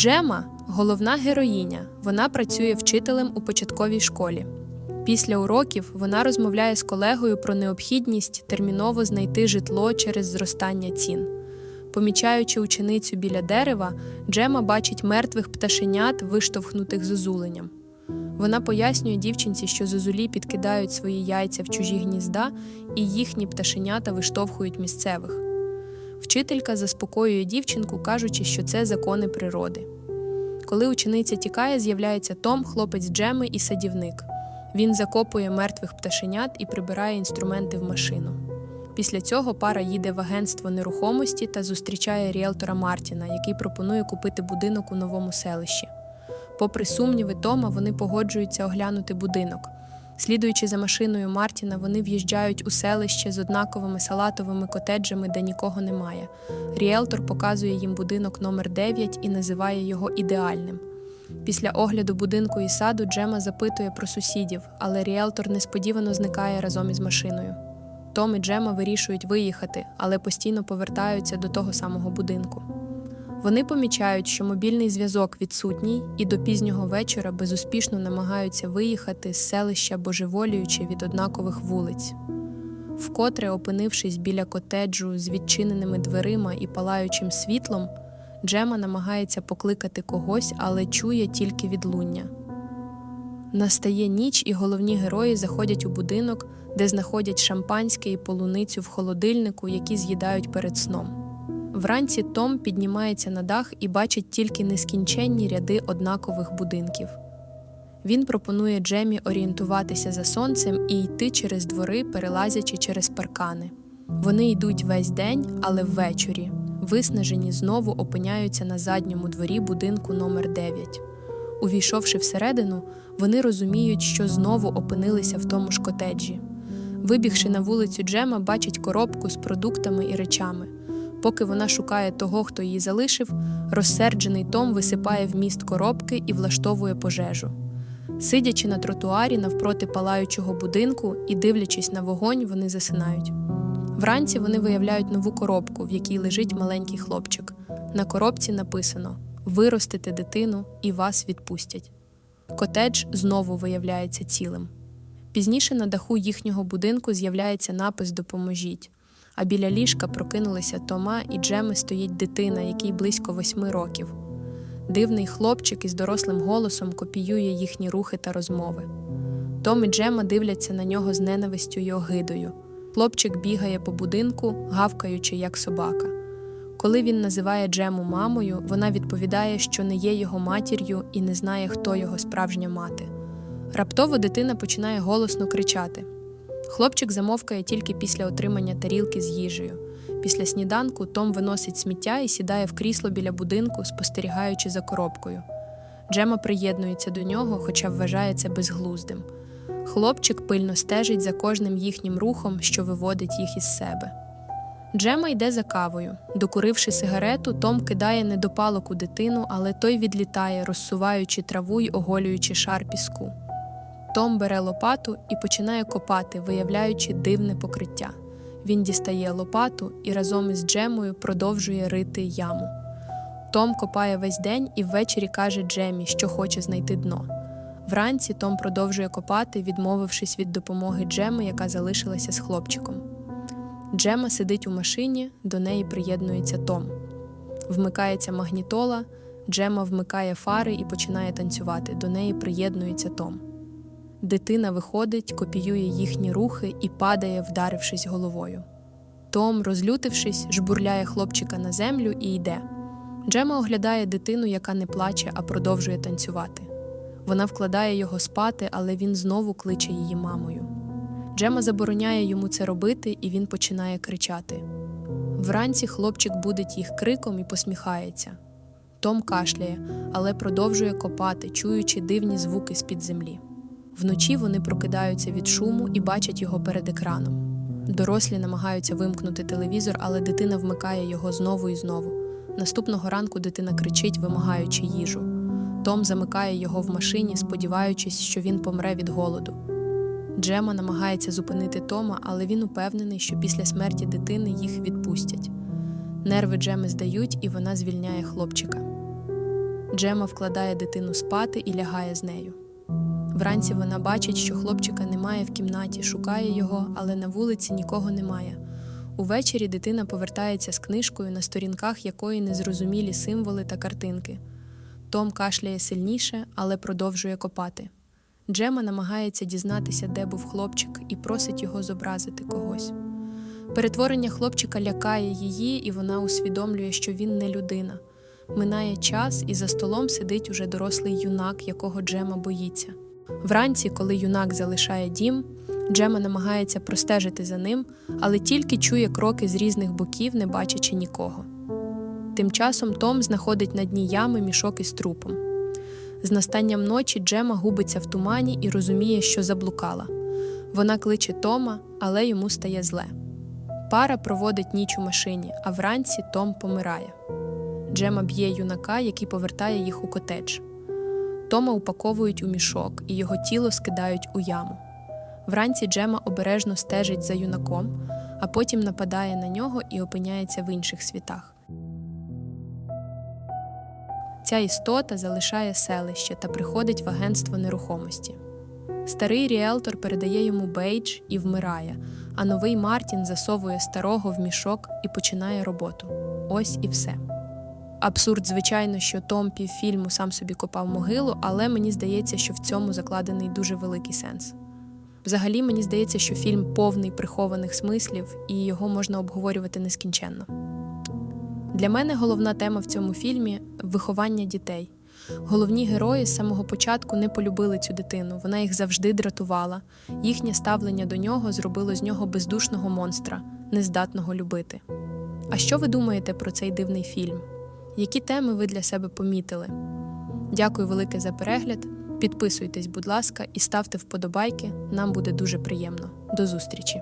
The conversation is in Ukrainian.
Джема головна героїня. Вона працює вчителем у початковій школі. Після уроків вона розмовляє з колегою про необхідність терміново знайти житло через зростання цін. Помічаючи ученицю біля дерева, Джема бачить мертвих пташенят, виштовхнутих зозуленням. Вона пояснює дівчинці, що зозулі підкидають свої яйця в чужі гнізда, і їхні пташенята виштовхують місцевих. Вчителька заспокоює дівчинку, кажучи, що це закони природи. Коли учениця тікає, з'являється Том, хлопець Джеми і садівник. Він закопує мертвих пташенят і прибирає інструменти в машину. Після цього пара їде в агентство нерухомості та зустрічає ріелтора Мартіна, який пропонує купити будинок у новому селищі. Попри сумніви Тома, вони погоджуються оглянути будинок. Слідуючи за машиною Мартіна, вони в'їжджають у селище з однаковими салатовими котеджами, де нікого немає. Ріелтор показує їм будинок номер 9 і називає його ідеальним. Після огляду будинку і саду Джема запитує про сусідів, але ріелтор несподівано зникає разом із машиною. Том і Джема вирішують виїхати, але постійно повертаються до того самого будинку. Вони помічають, що мобільний зв'язок відсутній, і до пізнього вечора безуспішно намагаються виїхати з селища божеволіючи від однакових вулиць. Вкотре, опинившись біля котеджу з відчиненими дверима і палаючим світлом, Джема намагається покликати когось, але чує тільки відлуння. Настає ніч, і головні герої заходять у будинок, де знаходять шампанське і полуницю в холодильнику, які з'їдають перед сном. Вранці Том піднімається на дах і бачить тільки нескінченні ряди однакових будинків. Він пропонує Джемі орієнтуватися за сонцем і йти через двори, перелазячи через паркани. Вони йдуть весь день, але ввечері, виснажені, знову опиняються на задньому дворі будинку номер 9 Увійшовши всередину, вони розуміють, що знову опинилися в тому ж котеджі. Вибігши на вулицю Джема, бачить коробку з продуктами і речами. Поки вона шукає того, хто її залишив, розсерджений Том висипає в міст коробки і влаштовує пожежу. Сидячи на тротуарі навпроти палаючого будинку і дивлячись на вогонь, вони засинають. Вранці вони виявляють нову коробку, в якій лежить маленький хлопчик. На коробці написано Виростите дитину і вас відпустять. Котедж знову виявляється цілим. Пізніше на даху їхнього будинку з'являється напис Допоможіть. А біля ліжка прокинулися Тома і Джеми стоїть дитина, якій близько восьми років. Дивний хлопчик із дорослим голосом копіює їхні рухи та розмови. Том і Джема дивляться на нього з ненавистю й огидою. Хлопчик бігає по будинку, гавкаючи, як собака. Коли він називає Джему мамою, вона відповідає, що не є його матір'ю і не знає, хто його справжня мати. Раптово дитина починає голосно кричати. Хлопчик замовкає тільки після отримання тарілки з їжею. Після сніданку Том виносить сміття і сідає в крісло біля будинку, спостерігаючи за коробкою. Джема приєднується до нього, хоча вважає це безглуздим. Хлопчик пильно стежить за кожним їхнім рухом, що виводить їх із себе. Джема йде за кавою. Докуривши сигарету, Том кидає недопалок у дитину, але той відлітає, розсуваючи траву й оголюючи шар піску. Том бере лопату і починає копати, виявляючи дивне покриття. Він дістає лопату і разом із Джемою продовжує рити яму. Том копає весь день і ввечері каже Джемі, що хоче знайти дно. Вранці Том продовжує копати, відмовившись від допомоги Джеми, яка залишилася з хлопчиком. Джема сидить у машині, до неї приєднується Том. Вмикається магнітола, Джема вмикає фари і починає танцювати. До неї приєднується Том. Дитина виходить, копіює їхні рухи і падає, вдарившись головою. Том, розлютившись, жбурляє хлопчика на землю і йде. Джема оглядає дитину, яка не плаче, а продовжує танцювати. Вона вкладає його спати, але він знову кличе її мамою. Джема забороняє йому це робити, і він починає кричати. Вранці хлопчик будить їх криком і посміхається. Том кашляє, але продовжує копати, чуючи дивні звуки з-під землі. Вночі вони прокидаються від шуму і бачать його перед екраном. Дорослі намагаються вимкнути телевізор, але дитина вмикає його знову і знову. Наступного ранку дитина кричить, вимагаючи їжу. Том замикає його в машині, сподіваючись, що він помре від голоду. Джема намагається зупинити Тома, але він упевнений, що після смерті дитини їх відпустять. Нерви Джеми здають, і вона звільняє хлопчика. Джема вкладає дитину спати і лягає з нею. Вранці вона бачить, що хлопчика немає в кімнаті, шукає його, але на вулиці нікого немає. Увечері дитина повертається з книжкою, на сторінках якої незрозумілі символи та картинки. Том кашляє сильніше, але продовжує копати. Джема намагається дізнатися, де був хлопчик, і просить його зобразити когось. Перетворення хлопчика лякає її, і вона усвідомлює, що він не людина. Минає час, і за столом сидить уже дорослий юнак, якого Джема боїться. Вранці, коли юнак залишає дім, Джема намагається простежити за ним, але тільки чує кроки з різних боків, не бачачи нікого. Тим часом Том знаходить на дні ями мішок із трупом. З настанням ночі Джема губиться в тумані і розуміє, що заблукала. Вона кличе Тома, але йому стає зле. Пара проводить ніч у машині, а вранці Том помирає. Джема б'є юнака, який повертає їх у котедж. Тома упаковують у мішок і його тіло скидають у яму. Вранці Джема обережно стежить за юнаком, а потім нападає на нього і опиняється в інших світах. Ця істота залишає селище та приходить в агентство нерухомості. Старий ріелтор передає йому бейдж і вмирає, а новий Мартін засовує старого в мішок і починає роботу. Ось і все. Абсурд, звичайно, що Том півфільму сам собі копав могилу, але мені здається, що в цьому закладений дуже великий сенс. Взагалі, мені здається, що фільм повний прихованих смислів, і його можна обговорювати нескінченно. Для мене головна тема в цьому фільмі виховання дітей. Головні герої з самого початку не полюбили цю дитину, вона їх завжди дратувала. Їхнє ставлення до нього зробило з нього бездушного монстра, нездатного любити. А що ви думаєте про цей дивний фільм? Які теми ви для себе помітили? Дякую велике за перегляд. Підписуйтесь, будь ласка, і ставте вподобайки. Нам буде дуже приємно. До зустрічі!